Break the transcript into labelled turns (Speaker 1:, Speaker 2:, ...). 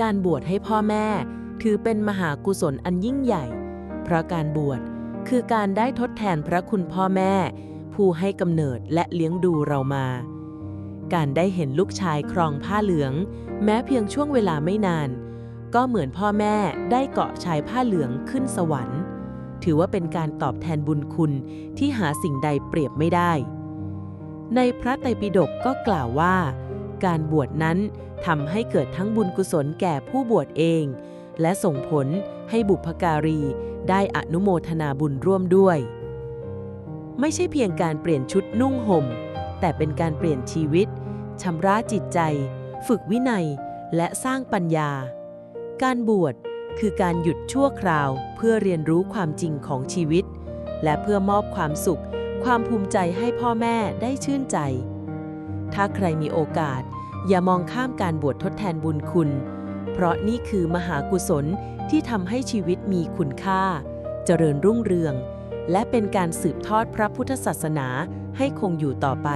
Speaker 1: การบวชให้พ่อแม่ ถือเป็นมหากุศลอันยิ่งใหญ่ เพราะการบวชคือการได้ทดแทนพระคุณพ่อแม่ ผู้ให้กำเนิดและเลี้ยงดูเรามา การได้เห็นลูกชายครองผ้าเหลือง แม้เพียงช่วงเวลาไม่นาน ก็เหมือนพ่อแม่ได้เกาะชายผ้าเหลืองขึ้นสวรรค์ ถือว่าเป็นการตอบแทนบุญคุณที่หาสิ่งใดเปรียบไม่ได้ ในพระไตรปิฎกก็กล่าวว่า การบวชนั้นทำให้เกิดทั้งบุญกุศลแก่ผู้บวชเอง และส่งผลให้บุพการีได้อนุโมทนาบุญร่วมด้วย ไม่ใช่เพียงการเปลี่ยนชุดนุ่งห่ม แต่เป็นการเปลี่ยนชีวิตชำระจิตใจ ฝึกวินัย และสร้างปัญญา การบวชคือการหยุดชั่วคราวเพื่อเรียนรู้ความจริงของชีวิต และเพื่อมอบความสุข ความภูมิใจให้พ่อแม่ได้ชื่นใจ ถ้าใครมีโอกาส อย่ามองข้ามการบวชทดแทนบุญคุณ เพราะนี่คือมหากุศลที่ทำให้ชีวิตมีคุณค่า เจริญรุ่งเรือง และเป็นการสืบทอดพระพุทธศาสนาให้คงอยู่ต่อไป